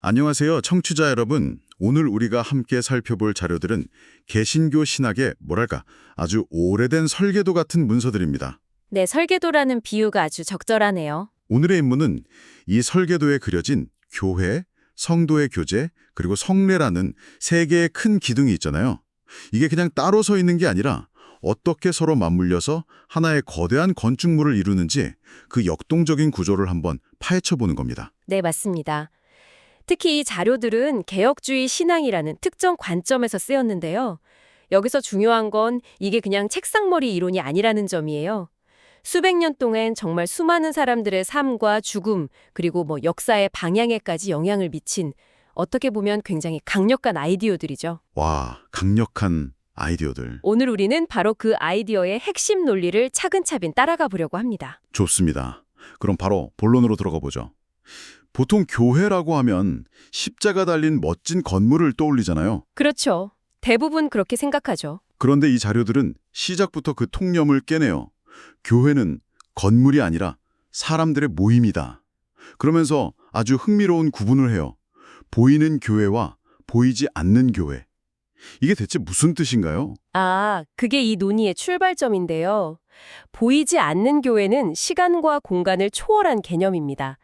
안녕하세요, 청취자 여러분. 오늘 우리가 함께 살펴볼 자료들은 개신교 신학의 뭐랄까 아주 오래된 설계도 같은 문서들입니다. 네, 설계도라는 비유가 아주 적절하네요. 오늘의 인문은 이 설계도에 그려진 교회, 성도의 교제, 그리고 성례라는 세 개의 큰 기둥이 있잖아요. 이게 그냥 따로 서 있는 게 아니라 어떻게 서로 맞물려서 하나의 거대한 건축물을 이루는지 그 역동적인 구조를 한번 파헤쳐 보는 겁니다. 네, 맞습니다. 특히 이 자료들은 개혁주의 신앙이라는 특정 관점에서 쓰였는데요. 여기서 중요한 건 이게 그냥 책상머리 이론이 아니라는 점이에요. 수백 년 동안 정말 수많은 사람들의 삶과 죽음, 그리고 뭐 역사의 방향에까지 영향을 미친 어떻게 보면 굉장히 강력한 아이디어들이죠. 와, 강력한 아이디어들. 오늘 우리는 바로 그 아이디어의 핵심 논리를 차근차근 따라가 보려고 합니다. 좋습니다. 그럼 바로 본론으로 들어가 보죠. 보통 교회라고 하면 십자가 달린 멋진 건물을 떠올리잖아요. 그렇죠. 대부분 그렇게 생각하죠. 그런데 이 자료들은 시작부터 그 통념을 깨내요. 교회는 건물이 아니라 사람들의 모임이다. 그러면서 아주 흥미로운 구분을 해요. 보이는 교회와 보이지 않는 교회. 이게 대체 무슨 뜻인가요? 아, 그게 이 논의의 출발점인데요. 보이지 않는 교회는 시간과 공간을 초월한 개념입니다.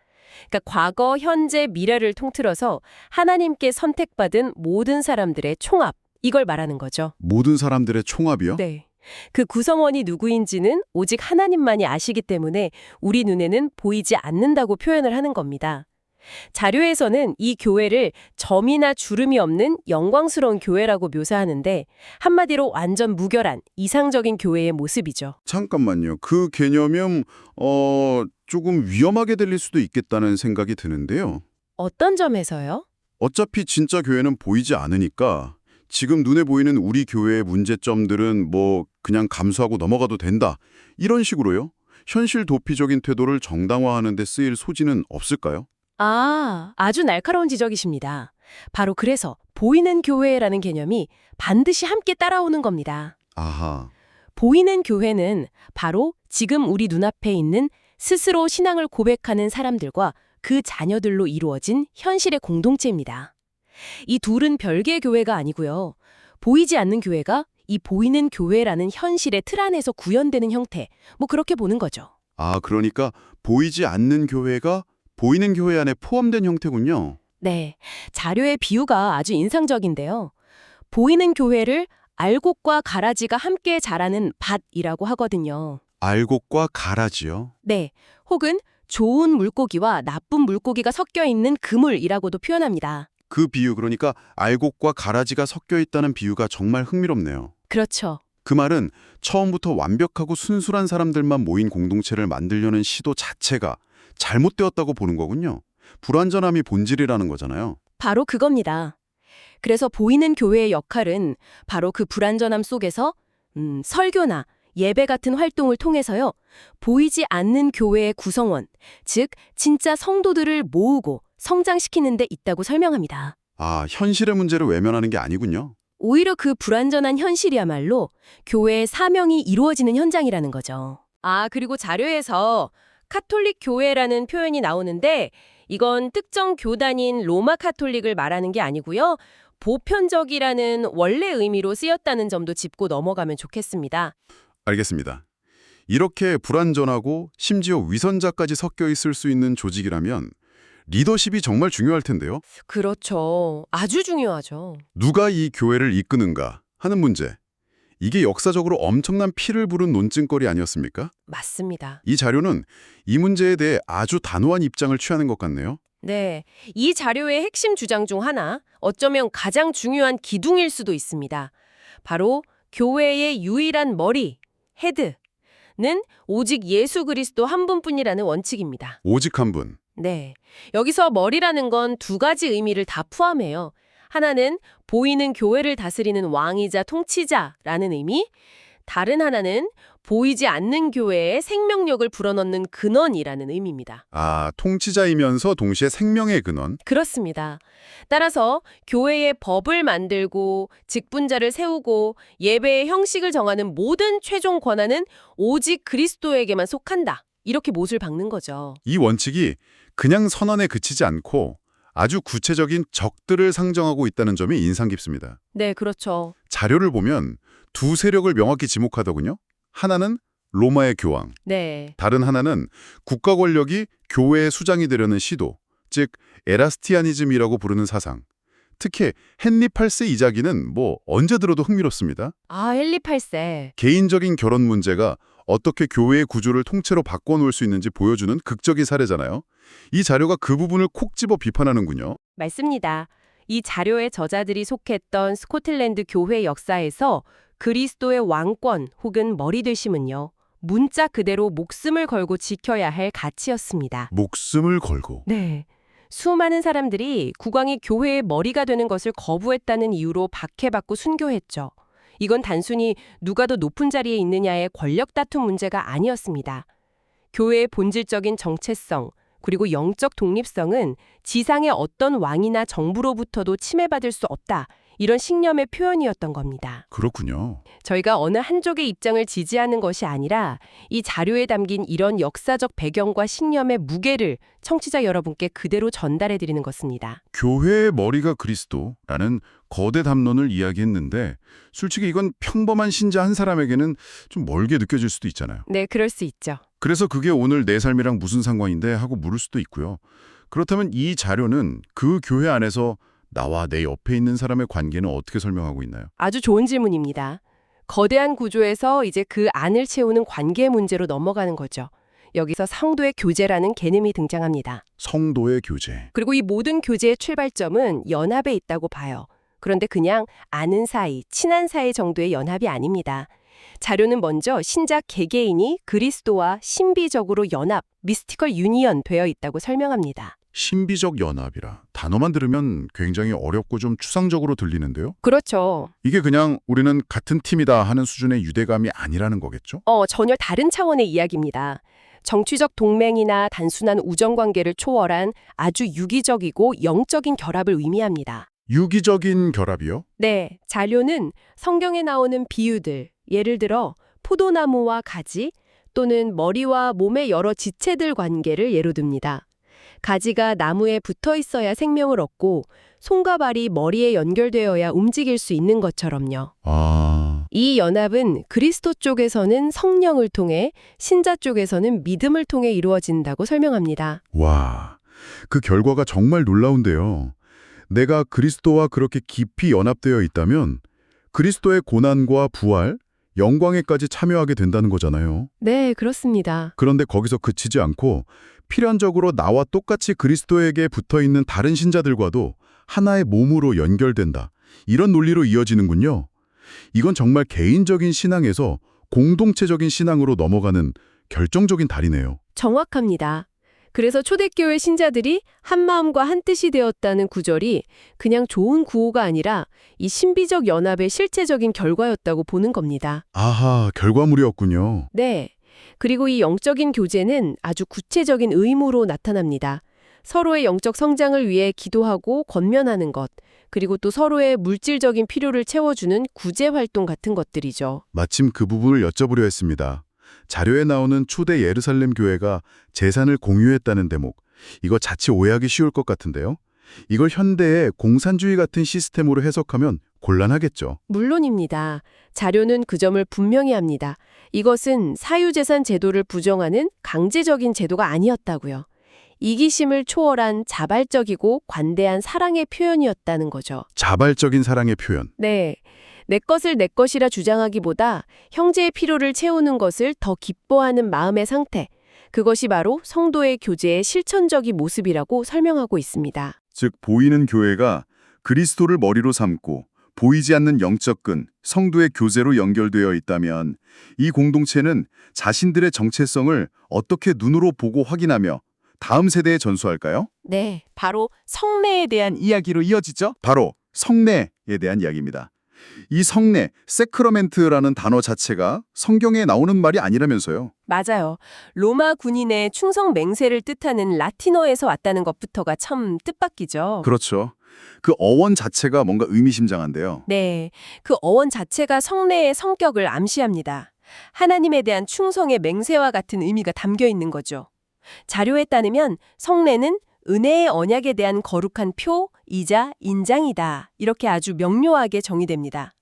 그러니까 과거, 현재, 미래를 통틀어서 하나님께 선택받은 모든 사람들의 총합, 이걸 말하는 거죠. 모든 사람들의 총합이요? 네. 그 구성원이 누구인지는 오직 하나님만이 아시기 때문에 우리 눈에는 보이지 않는다고 표현을 하는 겁니다. 자료에서는 이 교회를 점이나 주름이 없는 영광스러운 교회라고 묘사하는데 한마디로 완전 무결한 이상적인 교회의 모습이죠. 잠깐만요. 그 개념이 어 조금 위험하게 들릴 수도 있겠다는 생각이 드는데요. 어떤 점에서요? 어차피 진짜 교회는 보이지 않으니까 지금 눈에 보이는 우리 교회의 문제점들은 뭐 그냥 감수하고 넘어가도 된다. 이런 식으로요. 현실 도피적인 태도를 정당화하는 데 쓰일 소지는 없을까요? 아, 아주 날카로운 지적이십니다. 바로 그래서 보이는 교회라는 개념이 반드시 함께 따라오는 겁니다. 아하. 보이는 교회는 바로 지금 우리 눈앞에 있는 스스로 신앙을 고백하는 사람들과 그 자녀들로 이루어진 현실의 공동체입니다. 이 둘은 별개의 교회가 아니고요. 보이지 않는 교회가 이 보이는 교회라는 현실의 틀 안에서 구현되는 형태, 뭐 그렇게 보는 거죠. 아, 그러니까 보이지 않는 교회가 보이는 교회 안에 포함된 형태군요. 네, 자료의 비유가 아주 인상적인데요. 보이는 교회를 알곡과 가라지가 함께 자라는 밭이라고 하거든요. 알곡과 가라지요. 네, 혹은 좋은 물고기와 나쁜 물고기가 섞여 있는 그물이라고도 표현합니다. 그 비유 그러니까 알곡과 가라지가 섞여 있다는 비유가 정말 흥미롭네요. 그렇죠. 그 말은 처음부터 완벽하고 순수한 사람들만 모인 공동체를 만들려는 시도 자체가 잘못되었다고 보는 거군요. 불완전함이 본질이라는 거잖아요. 바로 그겁니다. 그래서 보이는 교회의 역할은 바로 그 불완전함 속에서 음, 설교나 예배 같은 활동을 통해서요. 보이지 않는 교회의 구성원, 즉 진짜 성도들을 모으고 성장시키는 데 있다고 설명합니다. 아, 현실의 문제를 외면하는 게 아니군요. 오히려 그 불완전한 현실이야말로 교회의 사명이 이루어지는 현장이라는 거죠. 아, 그리고 자료에서 카톨릭 교회라는 표현이 나오는데 이건 특정 교단인 로마 카톨릭을 말하는 게 아니고요. 보편적이라는 원래 의미로 쓰였다는 점도 짚고 넘어가면 좋겠습니다. 알겠습니다. 이렇게 불완전하고 심지어 위선자까지 섞여 있을 수 있는 조직이라면 리더십이 정말 중요할 텐데요. 그렇죠. 아주 중요하죠. 누가 이 교회를 이끄는가 하는 문제. 이게 역사적으로 엄청난 피를 부른 논증거리 아니었습니까? 맞습니다. 이 자료는 이 문제에 대해 아주 단호한 입장을 취하는 것 같네요. 네. 이 자료의 핵심 주장 중 하나, 어쩌면 가장 중요한 기둥일 수도 있습니다. 바로 교회의 유일한 머리, 헤드는 오직 예수 그리스도 한 분뿐이라는 원칙입니다. 오직 한 분. 네. 여기서 머리라는 건 두 가지 의미를 다 포함해요. 하나는 보이는 교회를 다스리는 왕이자 통치자라는 의미, 다른 하나는 보이지 않는 교회에 생명력을 불어넣는 근원이라는 의미입니다. 아, 통치자이면서 동시에 생명의 근원. 그렇습니다. 따라서 교회의 법을 만들고 직분자를 세우고 예배의 형식을 정하는 모든 최종 권한은 오직 그리스도에게만 속한다. 이렇게 못을 박는 거죠. 이 원칙이 그냥 선언에 그치지 않고 아주 구체적인 적들을 상정하고 있다는 점이 인상 깊습니다. 네, 그렇죠. 자료를 보면 두 세력을 명확히 지목하더군요. 하나는 로마의 교황, 네. 다른 하나는 국가 권력이 교회의 수장이 되려는 시도, 즉 에라스티아니즘이라고 부르는 사상. 특히 헨리 8세 이자기는 뭐 언제 들어도 흥미롭습니다. 아, 헨리 8세. 개인적인 결혼 문제가 어떻게 교회의 구조를 통째로 바꿔놓을 수 있는지 보여주는 극적인 사례잖아요. 이 자료가 그 부분을 콕 집어 비판하는군요. 맞습니다. 이 자료의 저자들이 속했던 스코틀랜드 교회 역사에서 그리스도의 왕권 혹은 머리 되심은요. 문자 그대로 목숨을 걸고 지켜야 할 가치였습니다. 목숨을 걸고. 네. 수많은 사람들이 국왕이 교회의 머리가 되는 것을 거부했다는 이유로 박해받고 순교했죠. 이건 단순히 누가 더 높은 자리에 있느냐의 권력 다툼 문제가 아니었습니다. 교회의 본질적인 정체성, 그리고 영적 독립성은 지상의 어떤 왕이나 정부로부터도 침해받을 수 없다. 이런 신념의 표현이었던 겁니다. 그렇군요. 저희가 어느 한쪽의 입장을 지지하는 것이 아니라 이 자료에 담긴 이런 역사적 배경과 신념의 무게를 청취자 여러분께 그대로 전달해 드리는 것입니다. 교회의 머리가 그리스도라는 거대 담론을 이야기했는데 솔직히 이건 평범한 신자 한 사람에게는 좀 멀게 느껴질 수도 있잖아요. 네, 그럴 수 있죠. 그래서 그게 오늘 내 삶이랑 무슨 상관인데 하고 물을 수도 있고요. 그렇다면 이 자료는 그 교회 안에서 나와 내 옆에 있는 사람의 관계는 어떻게 설명하고 있나요? 아주 좋은 질문입니다. 거대한 구조에서 이제 그 안을 채우는 관계 문제로 넘어가는 거죠. 여기서 성도의 교제라는 개념이 등장합니다. 성도의 교제. 그리고 이 모든 교제의 출발점은 연합에 있다고 봐요. 그런데 그냥 아는 사이, 친한 사이 정도의 연합이 아닙니다. 자료는 먼저 신자 개개인이 그리스도와 신비적으로 연합, 미스티컬 유니언 되어 있다고 설명합니다. 신비적 연합이라 단어만 들으면 굉장히 어렵고 좀 추상적으로 들리는데요. 그렇죠. 이게 그냥 우리는 같은 팀이다 하는 수준의 유대감이 아니라는 거겠죠? 어, 전혀 다른 차원의 이야기입니다. 정치적 동맹이나 단순한 우정 관계를 초월한 아주 유기적이고 영적인 결합을 의미합니다. 유기적인 결합이요? 네, 자료는 성경에 나오는 비유들, 예를 들어 포도나무와 가지 또는 머리와 몸의 여러 지체들 관계를 예로 듭니다. 가지가 나무에 붙어 있어야 생명을 얻고 손과 발이 머리에 연결되어야 움직일 수 있는 것처럼요. 아, 이 연합은 그리스도 쪽에서는 성령을 통해 신자 쪽에서는 믿음을 통해 이루어진다고 설명합니다. 와, 그 결과가 정말 놀라운데요. 내가 그리스도와 그렇게 깊이 연합되어 있다면 그리스도의 고난과 부활, 영광에까지 참여하게 된다는 거잖아요. 네, 그렇습니다. 그런데 거기서 그치지 않고 필연적으로 나와 똑같이 그리스도에게 붙어 있는 다른 신자들과도 하나의 몸으로 연결된다. 이런 논리로 이어지는군요. 이건 정말 개인적인 신앙에서 공동체적인 신앙으로 넘어가는 결정적인 달이네요. 정확합니다. 그래서 초대교회 신자들이 한 마음과 한 뜻이 되었다는 구절이 그냥 좋은 구호가 아니라 이 신비적 연합의 실체적인 결과였다고 보는 겁니다. 아하, 결과물이었군요. 네. 그리고 이 영적인 교제는 아주 구체적인 의무로 나타납니다. 서로의 영적 성장을 위해 기도하고 권면하는 것, 그리고 또 서로의 물질적인 필요를 채워주는 구제 활동 같은 것들이죠. 마침 그 부분을 여쭤보려 했습니다. 자료에 나오는 초대 예루살렘 교회가 재산을 공유했다는 대목. 이거 자칫 오해하기 쉬울 것 같은데요. 이걸 현대의 공산주의 같은 시스템으로 해석하면 곤란하겠죠. 물론입니다. 자료는 그 점을 분명히 합니다. 이것은 사유재산 제도를 부정하는 강제적인 제도가 아니었다고요. 이기심을 초월한 자발적이고 관대한 사랑의 표현이었다는 거죠. 자발적인 사랑의 표현. 네. 내 것을 내 것이라 주장하기보다 형제의 필요를 채우는 것을 더 기뻐하는 마음의 상태. 그것이 바로 성도의 교제의 실천적인 모습이라고 설명하고 있습니다. 즉 보이는 교회가 그리스도를 머리로 삼고 보이지 않는 영적 근, 성도의 교제로 연결되어 있다면 이 공동체는 자신들의 정체성을 어떻게 눈으로 보고 확인하며 다음 세대에 전수할까요? 네. 바로 성례에 대한 이야기로 이어지죠? 바로 성례에 대한 이야기입니다. 이 성례, 세크러멘트라는 단어 자체가 성경에 나오는 말이 아니라면서요. 맞아요. 로마 군인의 충성 맹세를 뜻하는 라틴어에서 왔다는 것부터가 참 뜻밖이죠. 그렇죠. 그 어원 자체가 뭔가 의미심장한데요. 네. 그 어원 자체가 성례의 성격을 암시합니다. 하나님에 대한 충성의 맹세와 같은 의미가 담겨 있는 거죠. 자료에 따르면 성례는 은혜의 언약에 대한 거룩한 표 이자 인장이다. 이렇게 아주 명료하게 정의됩니다.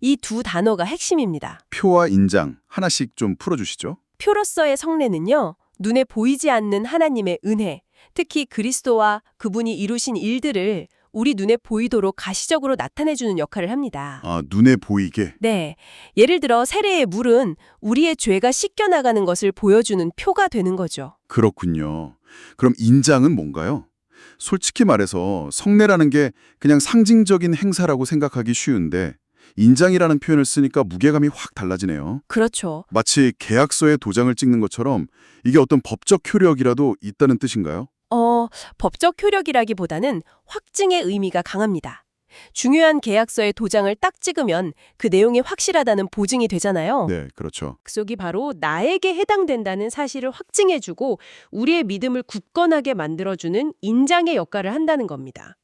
이 두 단어가 핵심입니다. 표와 인장 하나씩 좀 풀어주시죠. 표로서의 성례는요, 눈에 보이지 않는 하나님의 은혜, 특히 그리스도와 그분이 이루신 일들을 우리 눈에 보이도록 가시적으로 나타내주는 역할을 합니다. 아, 눈에 보이게. 네. 예를 들어 세례의 물은 우리의 죄가 씻겨나가는 것을 보여주는 표가 되는 거죠. 그렇군요. 그럼 인장은 뭔가요? 솔직히 말해서 성례라는 게 그냥 상징적인 행사라고 생각하기 쉬운데 인장이라는 표현을 쓰니까 무게감이 확 달라지네요. 그렇죠. 마치 계약서에 도장을 찍는 것처럼 이게 어떤 법적 효력이라도 있다는 뜻인가요? 어, 법적 효력이라기보다는 확증의 의미가 강합니다. 중요한 계약서에 도장을 딱 찍으면 그 내용이 확실하다는 보증이 되잖아요. 네, 그렇죠. 약속이 바로 나에게 해당된다는 사실을 확증해주고 우리의 믿음을 굳건하게 만들어주는 인장의 역할을 한다는 겁니다.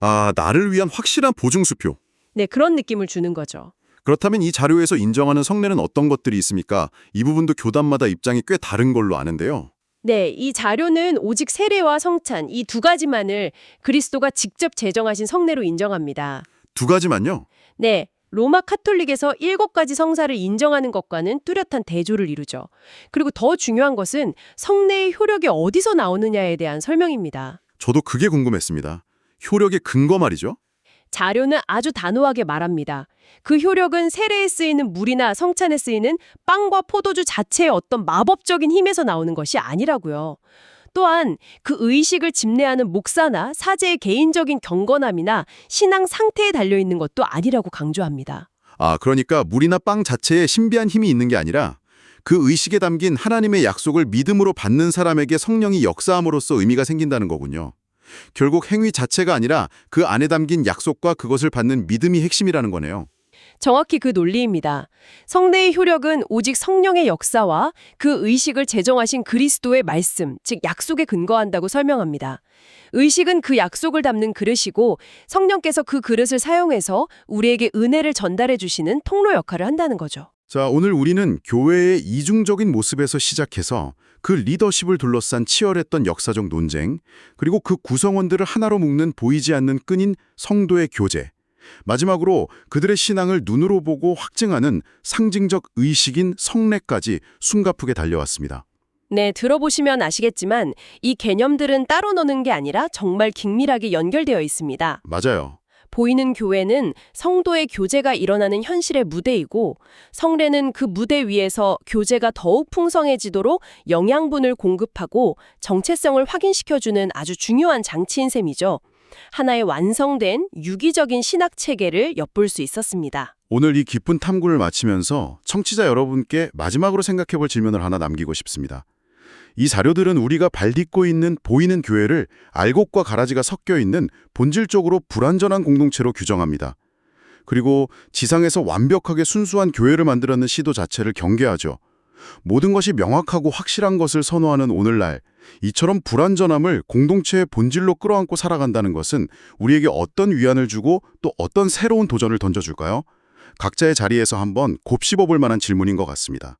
아, 나를 위한 확실한 보증수표. 네, 그런 느낌을 주는 거죠. 그렇다면 이 자료에서 인정하는 성례는 어떤 것들이 있습니까? 이 부분도 교단마다 입장이 꽤 다른 걸로 아는데요. 네, 이 자료는 오직 세례와 성찬 이 두 가지만을 그리스도가 직접 제정하신 성례로 인정합니다. 두 가지만요. 네, 로마 카톨릭에서 일곱 가지 성사를 인정하는 것과는 뚜렷한 대조를 이루죠. 그리고 더 중요한 것은 성례의 효력이 어디서 나오느냐에 대한 설명입니다. 저도 그게 궁금했습니다. 효력의 근거 말이죠. 자료는 아주 단호하게 말합니다. 그 효력은 세례에 쓰이는 물이나 성찬에 쓰이는 빵과 포도주 자체의 어떤 마법적인 힘에서 나오는 것이 아니라고요. 또한 그 의식을 집례하는 목사나 사제의 개인적인 경건함이나 신앙 상태에 달려 있는 것도 아니라고 강조합니다. 아, 그러니까 물이나 빵 자체에 신비한 힘이 있는 게 아니라 그 의식에 담긴 하나님의 약속을 믿음으로 받는 사람에게 성령이 역사함으로써 의미가 생긴다는 거군요. 결국 행위 자체가 아니라 그 안에 담긴 약속과 그것을 받는 믿음이 핵심이라는 거네요. 정확히 그 논리입니다. 성례의 효력은 오직 성령의 역사와 그 의식을 제정하신 그리스도의 말씀, 즉 약속에 근거한다고 설명합니다. 의식은 그 약속을 담는 그릇이고 성령께서 그 그릇을 사용해서 우리에게 은혜를 전달해 주시는 통로 역할을 한다는 거죠. 자, 오늘 우리는 교회의 이중적인 모습에서 시작해서 그 리더십을 둘러싼 치열했던 역사적 논쟁, 그리고 그 구성원들을 하나로 묶는 보이지 않는 끈인 성도의 교제, 마지막으로 그들의 신앙을 눈으로 보고 확증하는 상징적 의식인 성례까지 숨가쁘게 달려왔습니다. 네, 들어보시면 아시겠지만 이 개념들은 따로 노는 게 아니라 정말 긴밀하게 연결되어 있습니다. 맞아요. 보이는 교회는 성도의 교제가 일어나는 현실의 무대이고 성례는 그 무대 위에서 교제가 더욱 풍성해지도록 영양분을 공급하고 정체성을 확인시켜주는 아주 중요한 장치인 셈이죠. 하나의 완성된 유기적인 신학 체계를 엿볼 수 있었습니다. 오늘 이 깊은 탐구를 마치면서 청취자 여러분께 마지막으로 생각해 볼 질문을 하나 남기고 싶습니다. 이 자료들은 우리가 발딛고 있는 보이는 교회를 알곡과 가라지가 섞여 있는 본질적으로 불완전한 공동체로 규정합니다. 그리고 지상에서 완벽하게 순수한 교회를 만들었는 시도 자체를 경계하죠. 모든 것이 명확하고 확실한 것을 선호하는 오늘날 이처럼 불완전함을 공동체의 본질로 끌어안고 살아간다는 것은 우리에게 어떤 위안을 주고 또 어떤 새로운 도전을 던져줄까요? 각자의 자리에서 한번 곱씹어 볼 만한 질문인 것 같습니다.